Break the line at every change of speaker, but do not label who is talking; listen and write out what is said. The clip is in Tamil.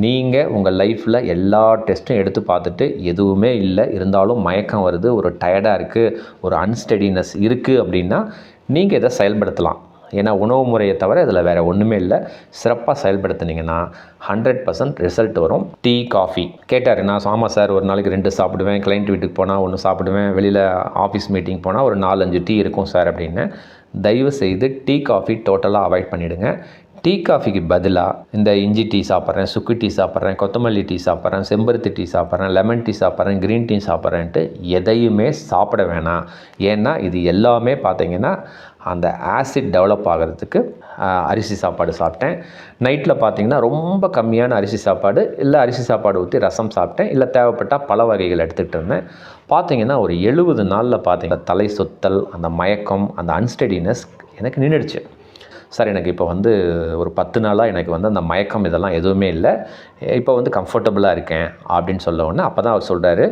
நீங்கள் உங்கள் லைஃப்பில் எல்லா டெஸ்ட்டும் எடுத்து பார்த்துட்டு எதுவுமே இல்லை. இருந்தாலும் மயக்கம் வருது ஒரு டயர்டாக இருக்குது ஒரு அன்ஸ்டெடினஸ் இருக்குது அப்படின்னா நீங்கள் இதை செயல்படுத்தலாம். ஏன்னா உணவு முறையை தவிர இதில் வேறு ஒன்றுமே இல்லை. சிறப்பாக செயல்படுத்துனீங்கன்னா ஹண்ட்ரட் பர்சன்ட் ரிசல்ட் வரும். டீ காஃபி கேட்டார் நான் ஆமாம் சார் ஒரு நாளைக்கு ரெண்டு சாப்பிடுவேன். கிளைண்ட் வீட்டுக்கு போனால் ஒன்று சாப்பிடுவேன். வெளியில் ஆஃபீஸ் மீட்டிங் போனால் ஒரு நாலஞ்சு டீ இருக்கும் சார் அப்படின்னு தயவு செய்து டீ காஃபி டோட்டலாக அவாய்ட் பண்ணிவிடுங்க டீ காஃபிக்கு பதிலாக இந்த இஞ்சி டீ சாப்பிட்றேன் சுக்கு டீ சாப்பிட்றேன் கொத்தமல்லி டீ சாப்பிட்றேன் செம்பருத்தி டீ சாப்பிட்றேன் லெமன் டீ சாப்பிட்றேன் க்ரீன் டீ சாப்பிட்றேன்ட்டு எதையுமே சாப்பிட வேணாம். ஏன்னா இது எல்லாமே பார்த்திங்கன்னா அந்த ஆசிட் டெவலப் ஆகிறதுக்கு அரிசி சாப்பாடு சாப்பிட்டேன். நைட்டில் பார்த்தீங்கன்னா ரொம்ப கம்மியான அரிசி சாப்பாடு இல்லை அரிசி சாப்பாடு ஊற்றி ரசம் சாப்பிட்டேன் இல்லை தேவைப்பட்டால் பல வகைகள் எடுத்துக்கிட்டு இருந்தேன். பார்த்தீங்கன்னா ஒரு எழுபது நாளில் பார்த்தீங்கன்னா தலை சொத்தல் அந்த மயக்கம் அந்த அன்ஸ்டெடினஸ் எனக்கு நின்றுடுச்சு சார் எனக்கு இப்போ வந்து ஒரு பத்து நாளாக எனக்கு வந்து அந்த மயக்கம் இதெல்லாம் எதுவுமே இல்லை. இப்போ வந்து கம்ஃபர்டபுளாக இருக்கேன் அப்படின்னு சொல்ல உடனே அப்போ தான் அவர் சொல்கிறாரு